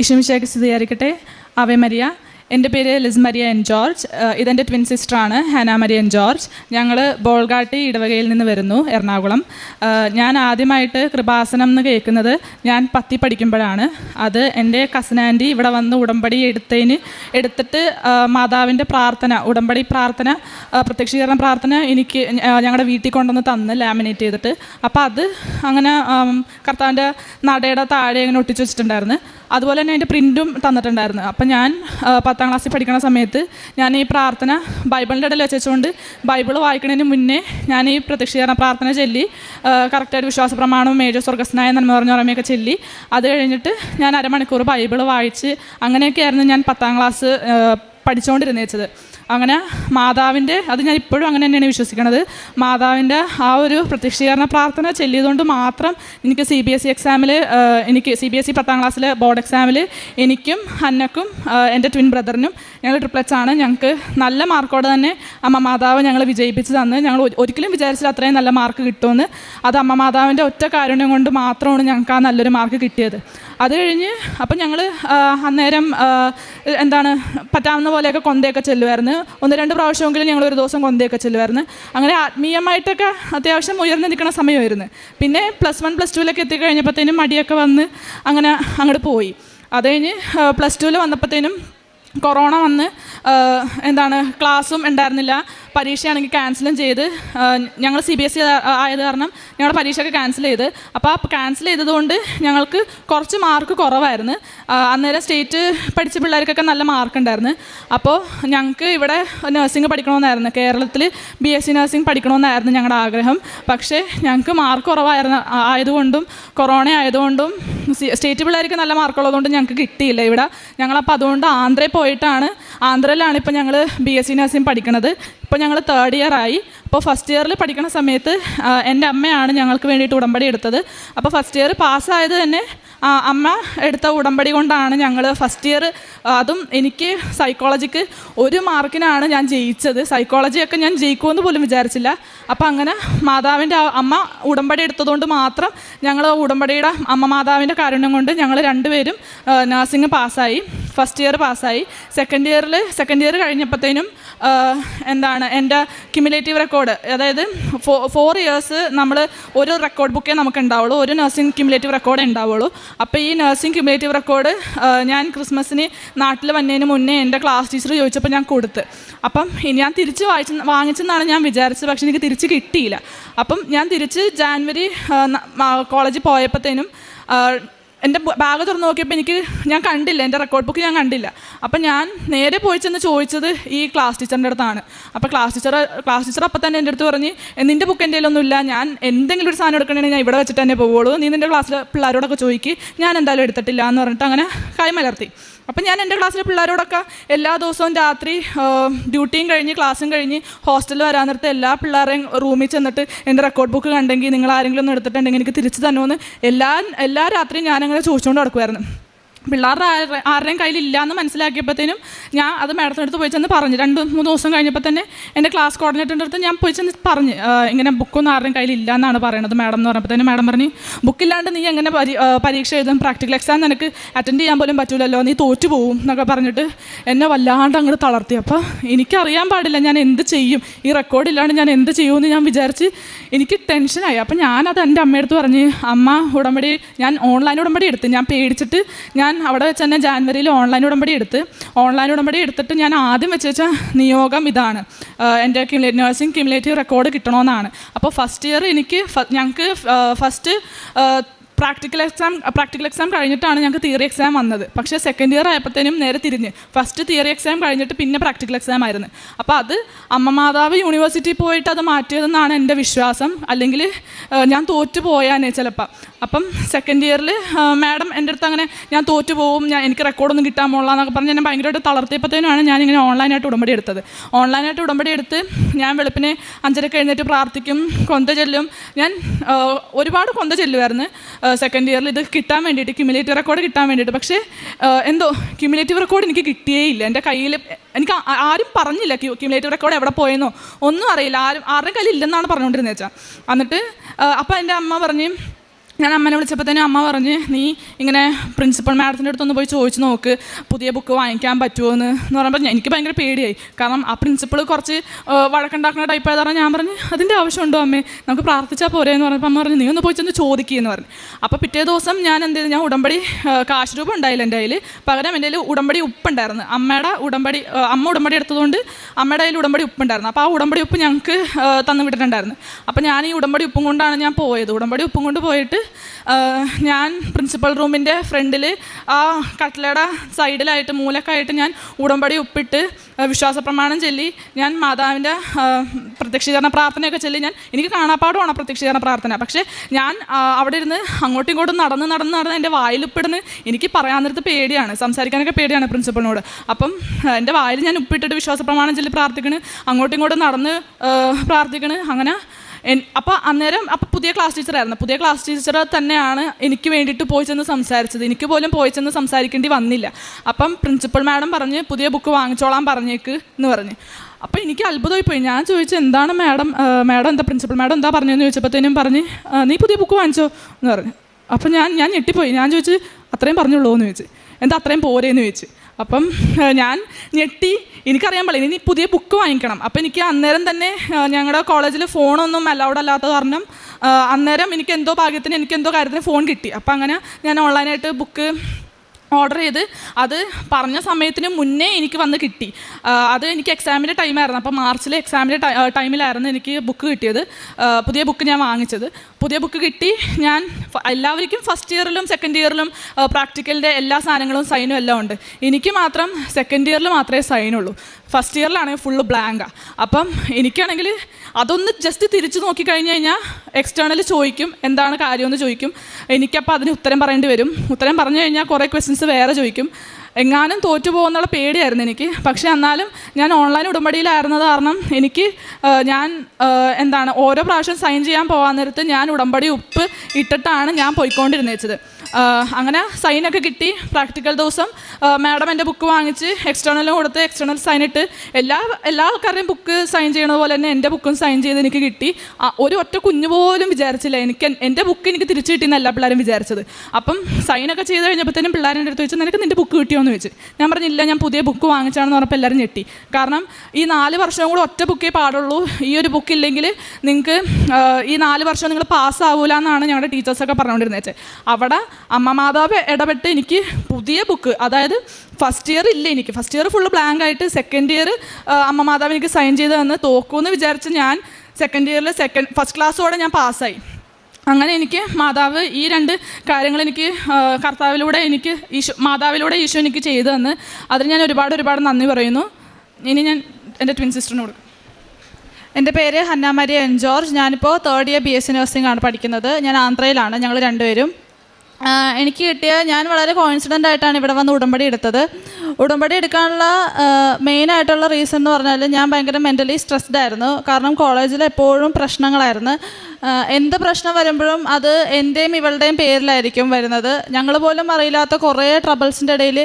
ഇഷമിഷയ്ക്ക് സ്ഥിതിയായിരിക്കട്ടെ. Ave Maria. എന്റെ പേര് Liz Maria N George. ഇതെന്റെ ട്വിൻ സിസ്റ്ററാണ് ഹാന മരിയ എൻ ജോർജ്. ഞങ്ങൾ ബോൾഗാട്ടി ഇടവകയിൽ നിന്ന് വരുന്നു എറണാകുളം. ഞാൻ ആദ്യമായിട്ട് കൃപാസനം എന്ന് കേൾക്കുന്നത് ഞാൻ പത്തി പഠിക്കുമ്പോഴാണ്. അത് എന്റെ കസിൻ ആന്റി ഇവിടെ വന്ന് ഉടമ്പടി എടുത്തതിന് എടുത്തിട്ട് മാതാവിന്റെ പ്രാർത്ഥന ഉടമ്പടി പ്രാർത്ഥന പ്രത്യക്ഷീകരണ പ്രാർത്ഥന എനിക്ക് ഞങ്ങളുടെ വീട്ടിൽ കൊണ്ടുവന്ന് തന്ന് ലാമിനേറ്റ് ചെയ്തിട്ട്. അപ്പോൾ അത് അങ്ങനെ കർത്താവിന്റെ നടയുടെ താഴെ ഇങ്ങനെ ഒട്ടിച്ച് വെച്ചിട്ടുണ്ടായിരുന്നു. അതുപോലെ തന്നെ അതിന്റെ പ്രിന്റും തന്നിട്ടുണ്ടായിരുന്നു. അപ്പം ഞാൻ ആ, പത്താം ക്ലാസ്സിൽ പഠിക്കുന്ന സമയത്ത് ഞാൻ ഈ പ്രാർത്ഥന ബൈബിളിന്റെ ഇടയിൽ വെച്ചുകൊണ്ട് ബൈബിൾ വായിക്കുന്നതിന് മുന്നേ ഞാൻ ഈ പ്രത്യക്ഷീകരണ പ്രാർത്ഥന ചൊല്ലി കറക്റ്റായിട്ട് വിശ്വാസ പ്രമാണവും മേജോ സ്വർഗസ്നായ നന്മ പറഞ്ഞ ഓർമ്മയൊക്കെ ചൊല്ലി. അത് കഴിഞ്ഞിട്ട് ഞാൻ അരമണിക്കൂർ ബൈബിൾ വായിച്ച് അങ്ങനെയൊക്കെയായിരുന്നു ഞാൻ പത്താം ക്ലാസ് പഠിച്ചുകൊണ്ടിരുന്നേച്ചത് അങ്ങനെ മാതാവിന്റെ അത് ഞാൻ ഇപ്പോഴും അങ്ങനെ തന്നെയാണ് വിശ്വസിക്കുന്നത് മാതാവിന്റെ ആ ഒരു പ്രത്യക്ഷീകരണ പ്രാർത്ഥന ചെല്ലിയതുകൊണ്ട് മാത്രം എനിക്ക് സി ബി എസ് ഇ എക്സാമിൽ എനിക്ക് സി ബി എസ് ഇ പത്താം ക്ലാസ്സിൽ ബോർഡ് എക്സാമിൽ എനിക്കും അന്നക്കും എന്റെ ട്വിൻ ബ്രദറിനും ഞങ്ങൾ ട്രിപ്ലറ്റ്സ് ആണ്. ഞങ്ങൾക്ക് നല്ല മാർക്കോടെ തന്നെ അമ്മ മാതാവ് ഞങ്ങൾ വിജയിപ്പിച്ച് തന്ന്. ഞങ്ങൾ ഒരിക്കലും വിചാരിച്ചില്ല അത്രയും നല്ല മാർക്ക് കിട്ടുമെന്ന്. അത് അമ്മ മാതാവിന്റെ ഒറ്റ കാരുണ്യം കൊണ്ട് മാത്രമാണ് ഞങ്ങൾക്ക് ആ നല്ലൊരു മാർക്ക് കിട്ടിയത്. അത് കഴിഞ്ഞ് അപ്പം ഞങ്ങൾ അന്നേരം എന്താണ് പറ്റാവുന്ന പോലെയൊക്കെ കൊന്തയൊക്കെ ചെല്ലുമായിരുന്നു ഒന്ന് രണ്ട് പ്രാവശ്യമെങ്കിലും ഞങ്ങൾ ഒരു ദിവസം കൊന്തയൊക്കെ ചെല്ലുമായിരുന്നു അങ്ങനെ ആത്മീയമായിട്ടൊക്കെ അത്യാവശ്യം ഉയർന്നു നിൽക്കുന്ന സമയമായിരുന്നു. പിന്നെ പ്ലസ് വൺ പ്ലസ് ടുവിലൊക്കെ എത്തിക്കഴിഞ്ഞപ്പോഴത്തേനും മടിയൊക്കെ വന്ന് അങ്ങനെ അങ്ങോട്ട് പോയി. അത് കഴിഞ്ഞ് പ്ലസ് ടുവിൽ വന്നപ്പോഴത്തേനും കൊറോണ വന്ന് എന്താണ് ക്ലാസ്സും ഉണ്ടായിരുന്നില്ല. പരീക്ഷയാണെങ്കിൽ ക്യാൻസലും ചെയ്ത് ഞങ്ങൾ സി ബി എസ് ഇ ആയത് കാരണം ഞങ്ങളുടെ പരീക്ഷയൊക്കെ ക്യാൻസൽ ചെയ്ത്. അപ്പോൾ ആ ക്യാൻസൽ ചെയ്തതുകൊണ്ട് ഞങ്ങൾക്ക് കുറച്ച് മാർക്ക് കുറവായിരുന്നു. അന്നേരം സ്റ്റേറ്റ് പഠിച്ച പിള്ളേർക്കൊക്കെ നല്ല മാർക്ക് ഉണ്ടായിരുന്നു അപ്പോൾ ഞങ്ങൾക്ക് ഇവിടെ നഴ്സിംഗ് പഠിക്കണമെന്നായിരുന്നു. കേരളത്തിൽ ബി എസ് സി നഴ്സിംഗ് പഠിക്കണമെന്നായിരുന്നു ഞങ്ങളുടെ ആഗ്രഹം. പക്ഷേ ഞങ്ങൾക്ക് മാർക്ക് കുറവായിരുന്നു. ആയതുകൊണ്ടും കൊറോണ ആയതുകൊണ്ടും സ്റ്റേറ്റ് പിള്ളേർക്ക് നല്ല മാർക്കുള്ളതുകൊണ്ട് ഞങ്ങൾക്ക് കിട്ടിയില്ല ഇവിടെ. ഞങ്ങളപ്പോൾ അതുകൊണ്ട് ആന്ധ്രയിൽ പോയിട്ടാണ്. ആന്ധ്രയിലാണ് ഇപ്പോൾ ഞങ്ങൾ ബി എസ് സി നഴ്സിംഗ് പഠിക്കണത്. ഇപ്പോൾ ഞങ്ങൾ തേർഡ് ഇയർ ആയി. അപ്പോൾ ഫസ്റ്റ് ഇയറിൽ പഠിക്കുന്ന സമയത്ത് എന്റെ അമ്മയാണ് ഞങ്ങൾക്ക് വേണ്ടിയിട്ട് ഉടമ്പടി എടുത്തത്. അപ്പോൾ ഫസ്റ്റ് ഇയർ പാസ്സായത് തന്നെ അമ്മ എടുത്ത ഉടമ്പടി കൊണ്ടാണ് ഞങ്ങൾ ഫസ്റ്റ് ഇയർ അതും എനിക്ക് സൈക്കോളജിക്ക് ഒരു മാർക്കിനാണ് ഞാൻ ജയിച്ചത്. സൈക്കോളജിയൊക്കെ ഞാൻ ജയിക്കുമെന്ന് പോലും വിചാരിച്ചില്ല. അപ്പോൾ അങ്ങനെ മാതാവിന്റെ അമ്മ ഉടമ്പടി എടുത്തതുകൊണ്ട് മാത്രം ഞങ്ങൾ ഉടമ്പടിയുടെ അമ്മ മാതാവിന്റെ കാരുണ്യം കൊണ്ട് ഞങ്ങൾ രണ്ടുപേരും നഴ്സിംഗ് പാസ്സായി ഫസ്റ്റ് ഇയർ പാസ്സായി സെക്കൻഡ് ഇയറിൽ സെക്കൻഡ് ഇയർ കഴിഞ്ഞപ്പോഴത്തേനും എന്താണ് എന്റെ ക്യുമുലേറ്റീവ് റെക്കോർഡ് അതായത് ഫോ ഫോർ ഇയേഴ്സ് നമ്മൾ ഒരു റെക്കോർഡ് ബുക്കേ നമുക്ക് ഉണ്ടാവുള്ളൂ ഒരു നഴ്സിംഗ് ക്യുമുലേറ്റീവ് റെക്കോർഡ് ഉണ്ടാവുള്ളൂ. അപ്പോൾ ഈ നഴ്സിംഗ് ക്യുമുലേറ്റീവ് റെക്കോർഡ് ഞാൻ ക്രിസ്മസിന് നാട്ടിൽ വന്നതിന് മുന്നേ എന്റെ ക്ലാസ് ടീച്ചർ ചോദിച്ചപ്പോൾ ഞാൻ കൊടുത്ത്. അപ്പം ഞാൻ തിരിച്ച് വായിച്ച് വാങ്ങിച്ചെന്നാണ് ഞാൻ വിചാരിച്ചത്. പക്ഷേ എനിക്ക് തിരിച്ച് കിട്ടിയില്ല. അപ്പം ഞാൻ തിരിച്ച് ജാനുവരി കോളേജിൽ പോയപ്പോഴത്തേനും എന്റെ ബാഗ് തുറന്ന് നോക്കിയപ്പോൾ എനിക്ക് ഞാൻ കണ്ടില്ല എന്റെ റെക്കോർഡ് ബുക്ക് ഞാൻ കണ്ടില്ല. അപ്പം ഞാൻ നേരെ പോയി ചെന്ന് ചോദിച്ചത് ഈ ക്ലാസ് ടീച്ചറിന്റെ അടുത്താണ്. അപ്പോൾ ക്ലാസ് ടീച്ചർ ക്ലാസ് ടീച്ചർ അപ്പം തന്നെ എന്റെ അടുത്ത് പറഞ്ഞ് "എ, നിന്റെ ബുക്ക് എന്റെ കയ്യിലൊന്നുമില്ല ഞാൻ എന്തെങ്കിലും ഒരു സാധനം എടുക്കണമെങ്കിൽ ഞാൻ ഇവിടെ വെച്ചിട്ട് തന്നെ പോവുള്ളൂ. നീ നിന്റെ ക്ലാസ്സിലെ പിള്ളേരോടൊക്കെ ചോദിക്ക്. ഞാൻ എന്തായാലും എടുത്തിട്ടില്ല എന്ന് പറഞ്ഞിട്ട് അങ്ങനെ കൈമലർത്തി അപ്പം ഞാൻ എന്റെ ക്ലാസ്സിലെ പിള്ളേരോടൊക്കെ എല്ലാ ദിവസവും രാത്രി ഡ്യൂട്ടിയും കഴിഞ്ഞ് ക്ലാസ്സും കഴിഞ്ഞ് ഹോസ്റ്റലിൽ വരാൻ നേരത്തെ എല്ലാ പിള്ളേരെയും റൂമിൽ ചെന്നിട്ട് എന്റെ റെക്കോർഡ് ബുക്ക് കണ്ടെങ്കിൽ നിങ്ങൾ ആരെങ്കിലും ഒന്ന് എടുത്തിട്ടുണ്ടെങ്കിൽ എനിക്ക് തിരിച്ചു തന്നുമെന്ന് എല്ലാ എല്ലാ രാത്രിയും ഞാനങ്ങനെ ചോദിച്ചുകൊണ്ട് നടക്കുമായിരുന്നു പിള്ളേരുടെ ആരുടെ ആരുടെയും കയ്യിലില്ല എന്ന് മനസ്സിലാക്കിയപ്പോഴത്തേനും ഞാൻ അത് മാഡത്തിന്റെ അടുത്ത് പോയി ചെന്ന് പറഞ്ഞു. രണ്ട് മൂന്ന് ദിവസം കഴിഞ്ഞപ്പോൾ തന്നെ എന്റെ ക്ലാസ് കോർഡിനേറ്ററിന്റെ അടുത്ത് ഞാൻ പോയി ചെന്ന് പറഞ്ഞു. ഇങ്ങനെ ബുക്കൊന്നും ആരുടെയും കയ്യിലില്ല എന്നാണ് പറയണത് മാഡം എന്ന് പറഞ്ഞപ്പോൾ തന്നെ മാഡം പറഞ്ഞു ബുക്കില്ലാണ്ട് നീ എങ്ങനെ പരി പരീക്ഷ എഴുതും? പ്രാക്ടിക്കൽ എക്സാം നിനക്ക് അറ്റൻഡ് ചെയ്യാൻ പോലും പറ്റില്ലല്ലോ നീ തോറ്റു പോവും എന്നൊക്കെ പറഞ്ഞിട്ട് എന്നെ വല്ലാണ്ട് അങ്ങോട്ട് തളർത്തി. അപ്പോൾ എനിക്കറിയാൻ പാടില്ല ഞാൻ എന്ത് ചെയ്യും? ഈ റെക്കോർഡില്ലാണ്ട് ഞാൻ എന്ത് ചെയ്യുമെന്ന് ഞാൻ വിചാരിച്ച് എനിക്ക് ടെൻഷനായി. അപ്പോൾ ഞാനത് എന്റെ അമ്മയടുത്ത് പറഞ്ഞ് അമ്മ ഉടമ്പടി ഞാൻ ഓൺലൈൻ ഉടമ്പടി എടുത്ത്. ഞാൻ പേടിച്ചിട്ട് ഞാൻ അവിടെ വെച്ച് തന്നെ ജാനുവരിയിൽ ഓൺലൈൻ ഉടമ്പടി എടുത്ത്. ഓൺലൈൻ ഉടമ്പടി എടുത്തിട്ട് ഞാൻ ആദ്യം വെച്ച് വെച്ച നിയോഗം ഇതാണ്. എന്റെ ക്യുമുലേറ്റ് നഴ്സിംഗ് ക്യുമുലേറ്റീവ് റെക്കോർഡ് കിട്ടണമെന്നാണ് അപ്പോൾ ഫസ്റ്റ് ഇയർ എനിക്ക് ഞങ്ങൾക്ക് first practical exam practical exam കഴിഞ്ഞിട്ടാണ് ഞങ്ങൾക്ക് തിയറി എക്സാം വന്നത്. പക്ഷേ സെക്കൻഡ് ഇയർ ആയപ്പോഴത്തേനും നേരെ തിരിഞ്ഞ്. ഫസ്റ്റ് തിയറി എക്സാം കഴിഞ്ഞിട്ട് പിന്നെ പ്രാക്ടിക്കൽ എക്സാം ആയിരുന്നു. അപ്പോൾ അത് അമ്മ മാതാവ് യൂണിവേഴ്സിറ്റി പോയിട്ട് അത് മാറ്റിയതെന്നാണ് എന്റെ വിശ്വാസം. അല്ലെങ്കിൽ ഞാൻ തോറ്റു പോയാനേ ചിലപ്പോൾ അപ്പം സെക്കൻഡ് ഇയറിൽ മാഡം എന്റെ അടുത്ത് അങ്ങനെ ഞാൻ തോറ്റു പോവും ഞാൻ എനിക്ക് റെക്കോർഡൊന്നും കിട്ടാൻ പോകില്ല എന്നൊക്കെ പറഞ്ഞ് ഞാൻ ഭയങ്കരമായിട്ട് തളർത്തിയപ്പോഴത്തേനാണ് ഞാനിങ്ങനെ ഓൺലൈനായിട്ട് ഉടമ്പടി എടുത്തത്. ഓൺലൈനായിട്ട് ഉടമ്പടി എടുത്ത് ഞാൻ വെളുപ്പിന് അഞ്ചരക്ക് എഴുന്നേറ്റ് പ്രാർത്ഥിക്കും കൊന്ത ചെല്ലും. ഞാൻ ഒരുപാട് കൊന്ത ചെല്ലുമായിരുന്നു സെക്കൻഡ് ഇയറിൽ ഇത് കിട്ടാൻ വേണ്ടിയിട്ട് ക്യുമുലേറ്റീവ് റെക്കോർഡ് കിട്ടാൻ വേണ്ടിയിട്ട്. പക്ഷേ എന്തോ ക്യുമുലേറ്റീവ് റെക്കോർഡ് എനിക്ക് കിട്ടിയേ ഇല്ല എന്റെ കയ്യിൽ എനിക്ക് ആരും പറഞ്ഞില്ല ക്യുമുലേറ്റീവ് റെക്കോർഡ് എവിടെ പോയെന്നോ. ഒന്നും അറിയില്ല. ആരും ആരുടെ കയ്യിൽ ഇല്ലെന്നാണ് പറഞ്ഞുകൊണ്ടിരുന്നത് വെച്ചാൽ എന്നിട്ട് അപ്പം എന്റെ അമ്മ പറഞ്ഞ് ഞാൻ അമ്മനെ വിളിച്ചപ്പോൾ തന്നെ അമ്മ പറഞ്ഞ് നീ ഇങ്ങനെ പ്രിൻസിപ്പൽ മാഡത്തിന്റെ അടുത്തൊന്ന് പോയി ചോദിച്ച് നോക്ക് പുതിയ ബുക്ക് വാങ്ങിക്കാൻ പറ്റുമോ എന്ന് എന്ന് പറയുമ്പോൾ എനിക്ക് ഭയങ്കര പേടിയായി. കാരണം ആ പ്രിൻസിപ്പൾ കുറച്ച് വഴക്കുണ്ടാക്കുന്ന ടൈപ്പ് ആയതാണ് ഞാൻ പറഞ്ഞു അതിന്റെ ആവശ്യമുണ്ടോ അമ്മേ? നമുക്ക് പ്രാർത്ഥിച്ചാൽ പോരെ എന്ന് പറഞ്ഞപ്പോൾ അമ്മ പറഞ്ഞു നീ ഒന്ന് പോയി ചെന്ന് ചോദിക്കുകയെന്ന് പറഞ്ഞു. അപ്പോൾ പിറ്റേ ദിവസം ഞാൻ എന്ത് ചെയ്തു? ഞാൻ ഉടമ്പടി കാശ് രൂപ ഉണ്ടായില്ല എന്റെ കയ്യിൽ പകരം എന്റെ കയ്യിൽ ഉടമ്പടി ഉപ്പുണ്ടായിരുന്നു. അമ്മയുടെ ഉടമ്പടി അമ്മ ഉടമ്പടി എടുത്തതുകൊണ്ട് അമ്മയുടെ കയ്യിൽ ഉടമ്പടി ഉപ്പുണ്ടായിരുന്നു. അപ്പോൾ ആ ഉടമ്പടി ഉപ്പ് ഞങ്ങൾക്ക് തന്നു വിട്ടിട്ടുണ്ടായിരുന്നു. അപ്പോൾ ഞാൻ ഈ ഉടമ്പടി ഉപ്പും കൊണ്ടാണ് ഞാൻ പോയത്. ഉടമ്പടി ഉപ്പും കൊണ്ട് പോയിട്ട് ഞാൻ പ്രിൻസിപ്പൽ റൂമിന്റെ ഫ്രണ്ടിൽ ആ കട്ടിലയുടെ സൈഡിലായിട്ട് മൂലക്കായിട്ട് ഞാൻ ഉടമ്പടി ഒപ്പിട്ട് വിശ്വാസ പ്രമാണം ചൊല്ലി ഞാൻ മാതാവിന്റെ പ്രത്യക്ഷീകരണ പ്രാർത്ഥനയൊക്കെ ചൊല്ലി ഞാൻ എനിക്ക് കാണാപ്പാടുമാണ് പ്രത്യക്ഷീകരണ പ്രാർത്ഥന. പക്ഷേ ഞാൻ അവിടെ ഇരുന്ന് അങ്ങോട്ടും ഇങ്ങോട്ടും നടന്ന് നടന്ന് നടന്ന് എന്റെ വായിലുപ്പിടുന്ന് എനിക്ക് പറയാൻ നേരത്ത് പേടിയാണ് സംസാരിക്കാനൊക്കെ പേടിയാണ് പ്രിൻസിപ്പളിനോട് അപ്പം എന്റെ വായിൽ ഞാൻ ഉപ്പിട്ടിട്ട് വിശ്വാസ പ്രമാണം ചൊല്ലി പ്രാർത്ഥിക്കണ് അങ്ങോട്ടും ഇങ്ങോട്ടും നടന്ന് പ്രാർത്ഥിക്കണ് അങ്ങനെ അപ്പോൾ അന്നേരം അപ്പോൾ പുതിയ ക്ലാസ് ടീച്ചറായിരുന്നു പുതിയ ക്ലാസ് ടീച്ചർ തന്നെയാണ് എനിക്ക് വേണ്ടിയിട്ട് പോയി ചെന്ന് സംസാരിച്ചത്. എനിക്ക് പോലും പോയി ചെന്ന് സംസാരിക്കേണ്ടി വന്നില്ല. അപ്പം പ്രിൻസിപ്പൽ മാഡം പറഞ്ഞ് പുതിയ ബുക്ക് വാങ്ങിച്ചോളാൻ പറഞ്ഞേക്ക് എന്ന് പറഞ്ഞ്. അപ്പോൾ എനിക്ക് അത്ഭുതമായി പോയി. ഞാൻ ചോദിച്ചു എന്താണ് മാഡം മാഡം എന്താ പ്രിൻസിപ്പൽ മാഡം എന്താ പറഞ്ഞതെന്ന് ചോദിച്ചപ്പോഴത്തേനും പറഞ്ഞ് "ആ, നീ പുതിയ ബുക്ക് വാങ്ങിച്ചോ എന്ന് പറഞ്ഞു. അപ്പം ഞാൻ ഞാൻ ഞെട്ടിപ്പോയി. ഞാൻ ചോദിച്ചു അത്രയും പറഞ്ഞുള്ളൂ എന്ന് ചോദിച്ചു. എന്താ അത്രയും പോരേന്ന് ചോദിച്ചു. അപ്പം ഞാൻ ഞെട്ടി. എനിക്കറിയാൻ പാടില്ല. ഇനി പുതിയ ബുക്ക് വാങ്ങിക്കണം. അപ്പം എനിക്ക് അന്നേരം തന്നെ ഞങ്ങളുടെ കോളേജിൽ ഫോണൊന്നും അലൗഡ് അല്ലാത്ത കാരണം അന്നേരം എനിക്ക് എന്തോ ഭാഗ്യത്തിന് എനിക്ക് എന്തോ കാര്യത്തിന് ഫോൺ കിട്ടി. അപ്പം അങ്ങനെ ഞാൻ ഓൺലൈനായിട്ട് ബുക്ക് ഓർഡർ ചെയ്ത് അത് പറഞ്ഞ സമയത്തിന് മുന്നേ എനിക്ക് വന്ന് കിട്ടി. അത് എനിക്ക് എക്സാമിന്റെ ടൈമായിരുന്നു അപ്പോൾ മാർച്ചിലെ എക്സാമിന്റെ ടൈമിലായിരുന്നു എനിക്ക് ബുക്ക് കിട്ടിയത്. പുതിയ ബുക്ക് ഞാൻ വാങ്ങിച്ചത്. പുതിയ ബുക്ക് കിട്ടി. ഞാൻ എല്ലാവർക്കും ഫസ്റ്റ് ഇയറിലും സെക്കൻഡ് ഇയറിലും പ്രാക്ടിക്കലിന്റെ എല്ലാ സാധനങ്ങളും സൈനും എല്ലാം ഉണ്ട്. എനിക്ക് മാത്രം സെക്കൻഡ് ഇയറിൽ മാത്രമേ സൈനുള്ളൂ ഫസ്റ്റ് ഇയറിലാണെങ്കിൽ ഫുള്ള് ബ്ലാങ്കാണ് അപ്പം എനിക്കാണെങ്കിൽ അതൊന്ന് ജസ്റ്റ് തിരിച്ചു നോക്കിക്കഴിഞ്ഞ് കഴിഞ്ഞാൽ എക്സ്റ്റേണൽ ചോദിക്കും എന്താണ് കാര്യമെന്ന് ചോദിക്കും. എനിക്കപ്പോൾ അതിന് ഉത്തരം പറയേണ്ടി വരും. ഉത്തരം പറഞ്ഞു കഴിഞ്ഞാൽ കുറേ ക്വസ്റ്റ്യൻസ് വേറെ ചോദിക്കും. എങ്ങാനും തോറ്റു പേടിയായിരുന്നു എനിക്ക്. പക്ഷെ എന്നാലും ഞാൻ ഓൺലൈൻ ഉടമ്പടിയിലായിരുന്നത് കാരണം എനിക്ക് ഞാൻ എന്താണ് ഓരോ പ്രാവശ്യം സൈൻ ചെയ്യാൻ പോകാൻ നേരത്ത് ഞാൻ ഉടമ്പടി ഉപ്പ് ഇട്ടിട്ടാണ് ഞാൻ പോയിക്കൊണ്ടിരുന്നത് അങ്ങനെ സൈനൊക്കെ കിട്ടി. പ്രാക്ടിക്കൽ ദിവസം. മാഡം എന്റെ ബുക്ക് വാങ്ങിച്ച് എക്സ്റ്റേണലും കൊടുത്ത് എക്സ്റ്റേണൽ സൈൻ ഇട്ട്. എല്ലാ എല്ലാ ആൾക്കാരുടെയും ബുക്ക് സൈൻ ചെയ്യണ പോലെ തന്നെ എന്റെ ബുക്കും സൈൻ ചെയ്ത് എനിക്ക് കിട്ടി. ഒരു ഒറ്റ കുഞ്ഞു പോലും വിചാരിച്ചില്ല. എനിക്ക് എൻ- എന്റെ ബുക്ക് എനിക്ക് തിരിച്ചു കിട്ടിയെന്ന് എല്ലാ പിള്ളേരും വിചാരിച്ചത്. അപ്പം സൈനൊക്കെ ചെയ്ത് കഴിഞ്ഞപ്പോഴത്തേനും പിള്ളേരുടെ അടുത്ത് ചോദിച്ചു നിനക്ക് നിന്റെ ബുക്ക് കിട്ടിയോ? എന്ന് ചോദിച്ചു. ഞാൻ പറഞ്ഞില്ല ഞാൻ പുതിയ ബുക്ക് വാങ്ങിച്ചാണെന്ന് പറഞ്ഞപ്പോൾ എല്ലാവരും ഞെട്ടി. കാരണം ഈ നാല് വർഷവും കൂടെ ഒറ്റ ബുക്കേ പാടുള്ളൂ. ഈ ഒരു ബുക്ക് ഇല്ലെങ്കിൽ നിങ്ങൾക്ക് ഈ നാല് വർഷം നിങ്ങൾ പാസ്സാവൂല എന്നാണ് ഞങ്ങളുടെ ടീച്ചേഴ്സൊക്കെ പറഞ്ഞുകൊണ്ടിരുന്നത്. അവിടെ അമ്മ മാതാവ് ഇടപെട്ട് എനിക്ക് പുതിയ ബുക്ക് അതായത് ഫസ്റ്റ് ഇയർ ഇല്ല എനിക്ക്. ഫസ്റ്റ് ഇയർ ഫുള്ള് ബ്ലാങ്ക് ആയിട്ട് സെക്കൻഡ് ഇയർ അമ്മ മാതാവ് എനിക്ക് സൈൻ ചെയ്ത് തന്ന് തോക്കുമെന്ന് വിചാരിച്ച് ഞാൻ സെക്കൻഡ് ഇയറിൽ സെക്കൻഡ് ഫസ്റ്റ് ക്ലാസ്സോടെ ഞാൻ പാസ്സായി അങ്ങനെ എനിക്ക് മാതാവ് ഈ രണ്ട് കാര്യങ്ങൾ എനിക്ക് കർത്താവിലൂടെ എനിക്ക് ഈശോ മാതാവിലൂടെ ഈശോ എനിക്ക് ചെയ്തു തന്ന് അതിന് ഞാൻ ഒരുപാട് ഒരുപാട് നന്ദി പറയുന്നു. ഇനി ഞാൻ എന്റെ ട്വിൻ സിസ്റ്ററിന് കൊടുക്കും. എന്റെ പേര് ഹന്നാമരിയ എൻ ജോർജ്. ഞാനിപ്പോൾ third year B S C nursing ആണ് പഠിക്കുന്നത്. ഞാൻ ആന്ധ്രയിലാണ്. ഞങ്ങൾ രണ്ടുപേരും എനിക്ക് കിട്ടിയ ഞാൻ വളരെ കോൺഫിഡന്റ് ആയിട്ടാണ് ഇവിടെ വന്ന് ഉടമ്പടി എടുത്തത്. ഉടമ്പടി എടുക്കാനുള്ള മെയിൻ ആയിട്ടുള്ള റീസൺ എന്ന് പറഞ്ഞാൽ ഞാൻ ഭയങ്കര മെന്റലി സ്ട്രെസ്ഡ് ആയിരുന്നു. കാരണം കോളേജിൽ എപ്പോഴും പ്രശ്നങ്ങളായിരുന്നു. എന്ത് പ്രശ്നം വരുമ്പോഴും അത് എന്റെയും ഇവളുടെയും പേരിലായിരിക്കും വരുന്നത്. ഞങ്ങൾ പോലും അറിയില്ലാത്ത കുറേ ട്രബിൾസിന്റെ ഇടയിൽ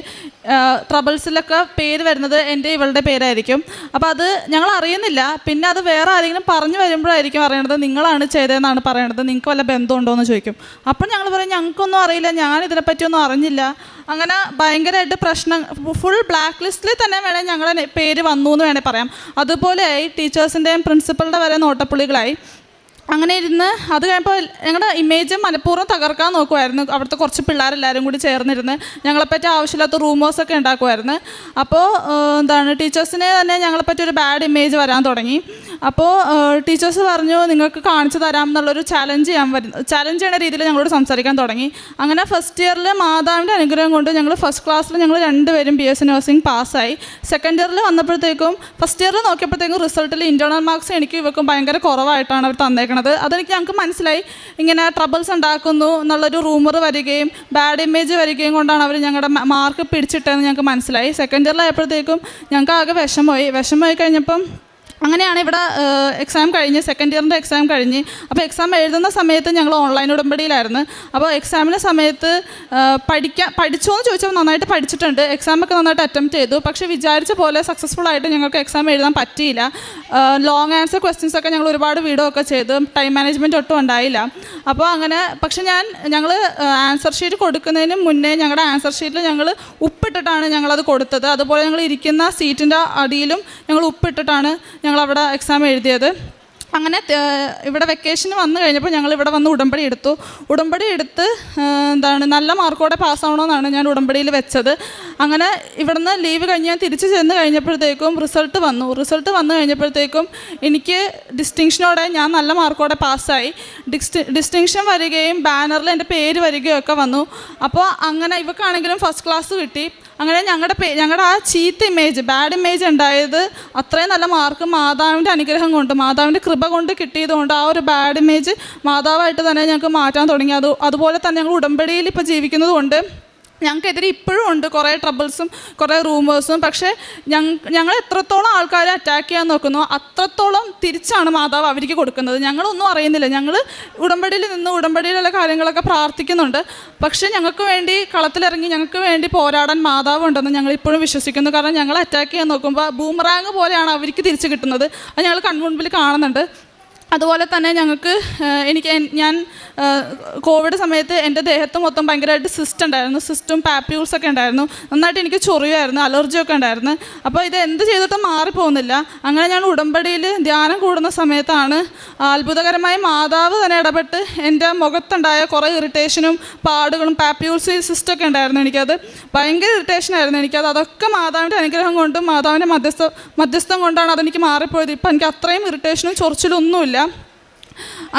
ട്രബിൾസിലൊക്കെ പേര് വരുന്നത് എന്റെ ഇവളുടെ പേരായിരിക്കും. അപ്പോൾ അത് ഞങ്ങൾ അറിയുന്നില്ല. പിന്നെ അത് വേറെ ആരെങ്കിലും പറഞ്ഞു വരുമ്പോഴായിരിക്കും അറിയണത് നിങ്ങളാണ് ചെയ്തതെന്നാണ് പറയണത്. നിങ്ങൾക്ക് വല്ല ബന്ധമുണ്ടോ എന്ന് ചോദിക്കും. അപ്പം ഞങ്ങൾ പറയും ഞങ്ങൾക്കൊന്നും അറിയില്ല. ഞാൻ ഇതിനെപ്പറ്റിയൊന്നും അറിഞ്ഞില്ല. അങ്ങനെ ഭയങ്കരമായിട്ട് പ്രശ്നം ഫുൾ ബ്ലാക്ക് ലിസ്റ്റിൽ തന്നെ വേണേൽ ഞങ്ങളുടെ പേര് വന്നു എന്ന് വേണേൽ പറയാം. അതുപോലെ ടീച്ചേഴ്സിന്റെയും പ്രിൻസിപ്പളുടെ വരെ നോട്ടപ്പുള്ളികളായി. അങ്ങനെ ഇരുന്ന് അത് കഴിഞ്ഞപ്പോൾ ഞങ്ങളുടെ ഇമേജ് മനഃപൂർവം തകർക്കാൻ നോക്കുമായിരുന്നു അവിടുത്തെ കുറച്ച് പിള്ളേരെല്ലാവരും കൂടി ചേർന്നിരുന്ന് ഞങ്ങളെപ്പറ്റി ആവശ്യമില്ലാത്ത റൂമേഴ്സൊക്കെ ഉണ്ടാക്കുമായിരുന്നു അപ്പോൾ എന്താണ് ടീച്ചേഴ്സിനെ തന്നെ ഞങ്ങളെപ്പറ്റി ഒരു ബാഡ് ഇമേജ് വരാൻ തുടങ്ങി. അപ്പോൾ ടീച്ചേഴ്സ് പറഞ്ഞു നിങ്ങൾക്ക് കാണിച്ചു തരാം എന്നുള്ളൊരു ചലഞ്ച് ചെയ്യാൻ വരുന്നു ചലഞ്ച് ചെയ്യുന്ന രീതിയിൽ ഞങ്ങളോട് സംസാരിക്കാൻ തുടങ്ങി. അങ്ങനെ ഫസ്റ്റ് ഇയറിൽ മാതാവിന്റെ അനുഗ്രഹം കൊണ്ട് ഞങ്ങൾ ഫസ്റ്റ് ക്ലാസ്സിൽ ഞങ്ങൾ രണ്ടുപേരും ബി എസ് നഴ്സിംഗ് പാസ്സായി. സെക്കൻഡ് ഇയറിൽ വന്നപ്പോഴത്തേക്കും ഫസ്റ്റ് ഇയറിൽ നോക്കിയപ്പോഴത്തേക്കും റിസൾട്ടിൽ ഇന്റേർണൽ മാർക്സ് എനിക്ക് ഇവർക്കും ഭയങ്കര കുറവായിട്ടാണ് അവർ തന്നേക്കണത് അതെനിക്ക് ഞങ്ങൾക്ക് മനസ്സിലായി. ഇങ്ങനെ ട്രബിൾസ് ഉണ്ടാക്കുന്നു എന്നുള്ളൊരു റൂമർ വരികയും ബാഡ് ഇമേജ് വരികയും കൊണ്ടാണ് അവർ ഞങ്ങളുടെ മാർക്ക് പിടിച്ചിട്ടതെന്ന് ഞങ്ങൾക്ക് മനസ്സിലായി. സെക്കൻഡ് ഇയറിലായപ്പോഴത്തേക്കും ഞങ്ങൾക്ക് ആകെ വിഷമമായി. വിഷമമായി കഴിഞ്ഞപ്പം അങ്ങനെയാണ് ഇവിടെ എക്സാം കഴിഞ്ഞ് സെക്കൻഡ് ഇയറിന്റെ എക്സാം കഴിഞ്ഞ്. അപ്പോൾ എക്സാം എഴുതുന്ന സമയത്ത് ഞങ്ങൾ ഓൺലൈൻ ഉടമ്പടിയിലായിരുന്നു. അപ്പോൾ എക്സാമിന്റെ സമയത്ത് പഠിക്കാൻ പഠിച്ചോ എന്ന് ചോദിച്ചാൽ നന്നായിട്ട് പഠിച്ചിട്ടുണ്ട്. എക്സാമൊക്കെ നന്നായിട്ട് അറ്റംപ്റ്റ് ചെയ്തു. പക്ഷേ വിചാരിച്ച പോലെ സക്സസ്ഫുൾ ആയിട്ട് ഞങ്ങൾക്ക് എക്സാം എഴുതാൻ പറ്റിയില്ല. ലോങ് ആൻസർ ക്വസ്റ്റ്യൻസ് ഒക്കെ ഞങ്ങൾ ഒരുപാട് വീഡിയോ ഒക്കെ ചെയ്തു. ടൈം മാനേജ്മെന്റ് ഒട്ടും ഉണ്ടായില്ല. അപ്പോൾ അങ്ങനെ പക്ഷെ ഞാൻ ഞങ്ങൾ ആൻസർ ഷീറ്റ് കൊടുക്കുന്നതിന് മുന്നേ ഞങ്ങളുടെ ആൻസർ ഷീറ്റിൽ ഞങ്ങൾ ഉപ്പിട്ടിട്ടാണ് ഞങ്ങളത് കൊടുത്തത്. അതുപോലെ ഞങ്ങൾ ഇരിക്കുന്ന സീറ്റിന്റെ അടിയിലും ഞങ്ങൾ ഉപ്പിട്ടിട്ടാണ് ഞങ്ങൾ അവിടെ എക്സാം എഴുതിയത്. അങ്ങനെ ഇവിടെ വെക്കേഷന് വന്നു കഴിഞ്ഞപ്പോൾ ഞങ്ങൾ ഇവിടെ വന്ന് ഉടമ്പടി എടുത്തു. ഉടമ്പടി എടുത്ത് എന്താണ് നല്ല മാർക്കോടെ പാസ്സാവണമെന്നാണ് ഞാൻ ഉടമ്പടിയിൽ വെച്ചത്. അങ്ങനെ ഇവിടുന്ന് ലീവ് കഴിഞ്ഞ് ഞാൻ തിരിച്ച് ചെന്ന് കഴിഞ്ഞപ്പോഴത്തേക്കും റിസൾട്ട് വന്നു. റിസൾട്ട് വന്നു കഴിഞ്ഞപ്പോഴത്തേക്കും എനിക്ക് ഡിസ്റ്റിങ്ഷനോടെ ഞാൻ നല്ല മാർക്കോടെ പാസ്സായി ഡിസ്റ്റി ഡിസ്റ്റിങ്ഷൻ വരികയും ബാനറിൽ എന്റെ പേര് വരികയും ഒക്കെ വന്നു. അപ്പോൾ അങ്ങനെ ഇവക്കാണെങ്കിലും ഫസ്റ്റ് ക്ലാസ് കിട്ടി. അങ്ങനെ ഞങ്ങളുടെ പേ ഞങ്ങളുടെ ആ ചീത്ത ഇമേജ് ബാഡ് ഇമേജ് ഉണ്ടായത് അത്രയും നല്ല മാർക്ക് മാതാവിന്റെ അനുഗ്രഹം കൊണ്ട് മാതാവിന്റെ കൃപ കൊണ്ട് കിട്ടിയത് കൊണ്ട് ആ ഒരു ബാഡ് ഇമേജ് മാതാവായിട്ട് തന്നെ ഞങ്ങൾക്ക് മാറ്റാൻ തുടങ്ങി. അത് അതുപോലെ തന്നെ ഞങ്ങൾ ഉടമ്പടിയിൽ ഇപ്പോൾ ജീവിക്കുന്നത് കൊണ്ട് ഞങ്ങൾക്കെതിരെ ഇപ്പോഴും ഉണ്ട്. കുറേ ട്രബിൾസും കുറേ റൂമേഴ്സും. പക്ഷേ ഞങ്ങൾ എത്രത്തോളം ആൾക്കാരെ അറ്റാക്ക് ചെയ്യാൻ നോക്കുന്നു അത്രത്തോളം തിരിച്ചാണ് മാതാവ് അവർക്ക് കൊടുക്കുന്നത്. ഞങ്ങളൊന്നും അറിയുന്നില്ല. ഞങ്ങൾ ഉടമ്പടിയിൽ നിന്ന് ഉടമ്പടിയിലുള്ള കാര്യങ്ങളൊക്കെ പ്രാർത്ഥിക്കുന്നുണ്ട്. പക്ഷേ ഞങ്ങൾക്ക് വേണ്ടി കളത്തിലിറങ്ങി ഞങ്ങൾക്ക് വേണ്ടി പോരാടാൻ മാതാവ് ഉണ്ടെന്ന് ഞങ്ങൾ ഇപ്പോഴും വിശ്വസിക്കുന്നു. കാരണം ഞങ്ങൾ അറ്റാക്ക് ചെയ്യാൻ നോക്കുമ്പോൾ ബൂമറാങ് പോലെയാണ് അവർക്ക് തിരിച്ച് കിട്ടുന്നത്. അത് ഞങ്ങൾ കൺമുൻപിൽ കാണുന്നുണ്ട്. അതുപോലെ തന്നെ ഞങ്ങൾക്ക് എനിക്ക് ഞാൻ കോവിഡ് സമയത്ത് എന്റെ ദേഹത്ത് മൊത്തം ഭയങ്കരമായിട്ട് സിസ്റ്റ് ഉണ്ടായിരുന്നു. സിസ്റ്റും പാപ്യൂൾസ് ഒക്കെ ഉണ്ടായിരുന്നു. നന്നായിട്ട് എനിക്ക് ചൊറിയുമായിരുന്നു അലർജിയൊക്കെ ഉണ്ടായിരുന്നു. അപ്പോൾ ഇത് എന്ത് ചെയ്തിട്ടും മാറിപ്പോകുന്നില്ല. അങ്ങനെ ഞാൻ ഉടമ്പടിയിൽ ധ്യാനം കൂടുന്ന സമയത്താണ് അത്ഭുതകരമായി മാതാവ് തന്നെ ഇടപെട്ട് എന്റെ മുഖത്തുണ്ടായ കുറേ ഇറിറ്റേഷനും പാടുകളും പാപ്യൂൾസ് സിസ്റ്റൊക്കെ ഉണ്ടായിരുന്നു എനിക്കത്. ഭയങ്കര ഇറിറ്റേഷൻ ആയിരുന്നു എനിക്കത്. അതൊക്കെ മാതാവിന്റെ അനുഗ്രഹം കൊണ്ടും മാതാവിന്റെ മധ്യസ്ഥ മധ്യസ്ഥം കൊണ്ടാണ് അതെനിക്ക് മാറിപ്പോയത്. ഇപ്പം എനിക്ക് അത്രയും ഇറിറ്റേഷനും ചൊറിച്ചിലും ഒന്നുമില്ല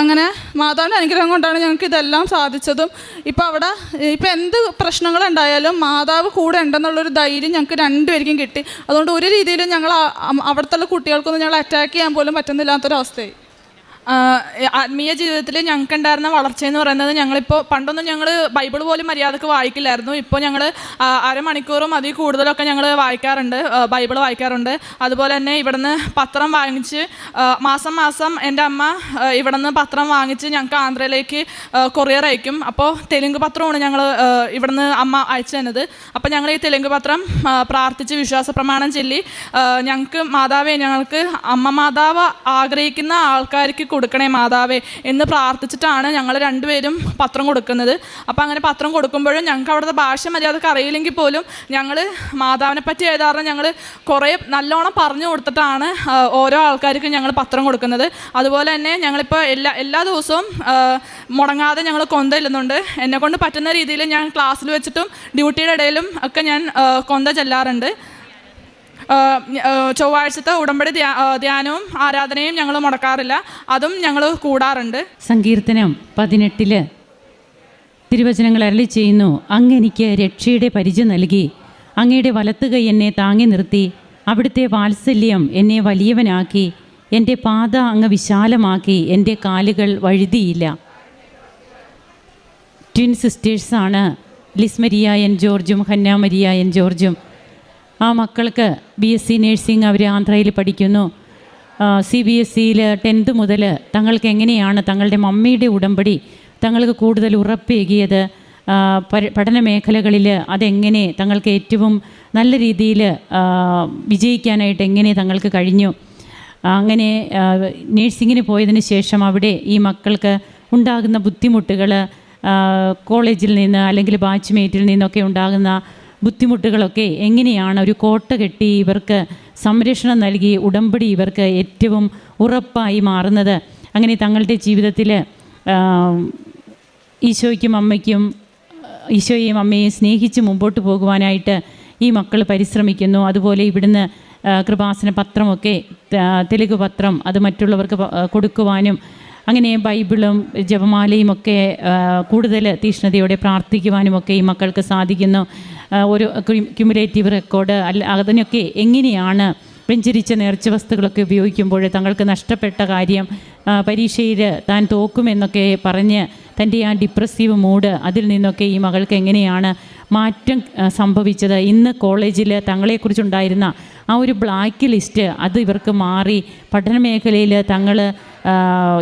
അങ്ങനെ മാതാവിന്റെ അനുഗ്രഹം കൊണ്ടാണ് ഞങ്ങൾക്ക് ഇതെല്ലാം സാധിച്ചതും. ഇപ്പം അവിടെ ഇപ്പം എന്ത് പ്രശ്നങ്ങളുണ്ടായാലും മാതാവ് കൂടെ ഉണ്ടെന്നുള്ളൊരു ധൈര്യം ഞങ്ങൾക്ക് രണ്ടുപേർക്കും കിട്ടി. അതുകൊണ്ട് ഒരു രീതിയിലും ഞങ്ങൾ അവിടുത്തെ കുട്ടികൾക്കൊന്നും ഞങ്ങൾ അറ്റാക്ക് ചെയ്യാൻ പോലും പറ്റുന്നില്ലാത്തൊരവസ്ഥയായി. ആത്മീയ ജീവിതത്തിൽ ഞങ്ങൾക്ക് ഉണ്ടായിരുന്ന വളർച്ച എന്ന് പറയുന്നത് ഞങ്ങളിപ്പോൾ പണ്ടൊന്നും ഞങ്ങൾ ബൈബിൾ പോലും മര്യാദയ്ക്ക് വായിക്കില്ലായിരുന്നു. ഇപ്പോൾ ഞങ്ങൾ അരമണിക്കൂറും അതിൽ കൂടുതലൊക്കെ ഞങ്ങൾ വായിക്കാറുണ്ട്. ബൈബിൾ വായിക്കാറുണ്ട്. അതുപോലെ തന്നെ ഇവിടുന്ന് പത്രം വാങ്ങിച്ച് മാസം മാസം എന്റെ അമ്മ ഇവിടുന്ന് പത്രം വാങ്ങിച്ച് ഞങ്ങൾക്ക് ആന്ധ്രയിലേക്ക് കൊറിയർ അയക്കും. അപ്പോൾ തെലുങ്ക് പത്രമാണ് ഞങ്ങൾ ഇവിടുന്ന് അമ്മ അയച്ചു തന്നത്. അപ്പോൾ ഞങ്ങൾ ഈ തെലുങ്ക് പത്രം പ്രാർത്ഥിച്ച് വിശ്വാസ പ്രമാണം ചൊല്ലി ഞങ്ങൾക്ക് മാതാവേ ഞങ്ങൾക്ക് അമ്മ മാതാവ് ആഗ്രഹിക്കുന്ന ആൾക്കാർക്ക് കൊടുക്കണേ മാതാവേ എന്ന് പ്രാർത്ഥിച്ചിട്ടാണ് ഞങ്ങൾ രണ്ടുപേരും പത്രം കൊടുക്കുന്നത്. അപ്പോൾ അങ്ങനെ പത്രം കൊടുക്കുമ്പോഴും ഞങ്ങൾക്ക് അവിടുത്തെ ഭാഷ മര്യാദയ്ക്ക് അറിയില്ലെങ്കിൽ പോലും ഞങ്ങൾ മാതാവിനെ പറ്റി എഴുതാറ് ഞങ്ങൾ കുറേ നല്ലോണം പറഞ്ഞു കൊടുത്തിട്ടാണ് ഓരോ ആൾക്കാർക്കും ഞങ്ങൾ പത്രം കൊടുക്കുന്നത്. അതുപോലെ തന്നെ ഞങ്ങളിപ്പോൾ എല്ലാ എല്ലാ ദിവസവും മുടങ്ങാതെ ഞങ്ങൾ കൊന്ത ചെല്ലുന്നുണ്ട്. എന്നെ കൊണ്ട് പറ്റുന്ന രീതിയിൽ ഞാൻ ക്ലാസ്സിൽ വെച്ചിട്ടും ഡ്യൂട്ടിയുടെ ഇടയിലും ഒക്കെ ഞാൻ കൊന്ത ചെല്ലാറുണ്ട്. ചൊവ്വാഴ്ചത്തെ ഉടമ്പടി ധ്യാ ധ്യാനവും ആരാധനയും ഞങ്ങൾ മുടക്കാറില്ല. അതും ഞങ്ങൾ കൂടാറുണ്ട്. സങ്കീർത്തനം പതിനെട്ടിൽ തിരുവചനങ്ങൾ അരളി ചെയ്യുന്നു. അങ്ങെനിക്ക് രക്ഷയുടെ പരിചയ നൽകി. അങ്ങയുടെ വലത്ത് കൈ എന്നെ താങ്ങി നിർത്തി. അവിടുത്തെ വാത്സല്യം എന്നെ വലിയവനാക്കി. എന്റെ പാത അങ്ങ് വിശാലമാക്കി. എന്റെ കാലുകൾ വഴുതിയില്ല. ട്വിൻ സിസ്റ്റേഴ്സാണ് ലിസ്മരിയ എൻ ജോർജും ഹന്ന എൻ ജോർജും. ആ മക്കൾക്ക് ബി എസ് സി നേഴ്സിംഗ് അവർ ആന്ധ്രയിൽ പഠിക്കുന്നു. സി ബി എസ് സിയിൽ ടെൻത്ത് മുതൽ തങ്ങൾക്ക് എങ്ങനെയാണ് തങ്ങളുടെ മമ്മിയുടെ ഉടമ്പടി തങ്ങൾക്ക് കൂടുതൽ ഉറപ്പേകിയത് പഠന മേഖലകളിൽ അതെങ്ങനെ തങ്ങൾക്ക് ഏറ്റവും നല്ല രീതിയിൽ വിജയിക്കാനായിട്ട് എങ്ങനെ തങ്ങൾക്ക് കഴിഞ്ഞു. അങ്ങനെ നേഴ്സിങ്ങിന് പോയതിന് ശേഷം അവിടെ ഈ മക്കൾക്ക് ഉണ്ടാകുന്ന ബുദ്ധിമുട്ടുകൾ കോളേജിൽ നിന്ന് അല്ലെങ്കിൽ ബാച്ച്മേറ്റിൽ നിന്നൊക്കെ ഉണ്ടാകുന്ന ബുദ്ധിമുട്ടുകളൊക്കെ എങ്ങനെയാണ് ഒരു കോട്ട കെട്ടി ഇവർക്ക് സംരക്ഷണം നൽകി ഉടമ്പടി ഇവർക്ക് ഏറ്റവും ഉറപ്പായി മാറുന്നത്? അങ്ങനെ തങ്ങളുടെ ജീവിതത്തിൽ ഈശോയ്ക്കും അമ്മയ്ക്കും ഈശോയെയും അമ്മയെയും സ്നേഹിച്ച് മുമ്പോട്ട് പോകുവാനായിട്ട് ഈ മക്കൾ പരിശ്രമിക്കുന്നു. അതുപോലെ ഇവിടുന്ന് കൃപാസന പത്രമൊക്കെ തെലുഗ് പത്രം അത് മറ്റുള്ളവർക്ക് കൊടുക്കുവാനും അങ്ങനെ ബൈബിളും ജപമാലയും ഒക്കെ കൂടുതൽ തീഷ്ണതയോടെ പ്രാർത്ഥിക്കുവാനുമൊക്കെ ഈ മക്കൾക്ക് സാധിക്കുന്നു. ഒരു ക്യുമുലേറ്റീവ് റെക്കോർഡ് അല്ല അതിനൊക്കെ എങ്ങനെയാണ് വെഞ്ചരിച്ച നേർച്ച വസ്തുക്കളൊക്കെ ഉപയോഗിക്കുമ്പോൾ തങ്ങൾക്ക് നഷ്ടപ്പെട്ട കാര്യം പരീക്ഷയിൽ താൻ തോക്കുമെന്നൊക്കെ പറഞ്ഞ് തന്റെ ആ ഡിപ്രസീവ് മൂഡ് അതിൽ നിന്നൊക്കെ ഈ മകൾക്ക് എങ്ങനെയാണ് മാറ്റം സംഭവിച്ചത്? ഇന്ന് കോളേജിൽ തങ്ങളെക്കുറിച്ചുണ്ടായിരുന്ന ആ ഒരു ബ്ലാക്ക് ലിസ്റ്റ് അത് ഇവർക്ക് മാറി പഠന മേഖലയിൽ തങ്ങൾ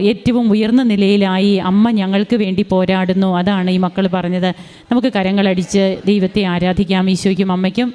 ഏറ്റവും ഉയർന്ന നിലയിലായി അമ്മ ഞങ്ങൾക്ക് വേണ്ടി പോരാടുന്നു. അതാണ് ഈ മക്കൾ പറഞ്ഞത്. നമുക്ക് കരങ്ങളടിച്ച് ദൈവത്തെ ആരാധിക്കാം ഈശോയ്ക്കും അമ്മയ്ക്കും.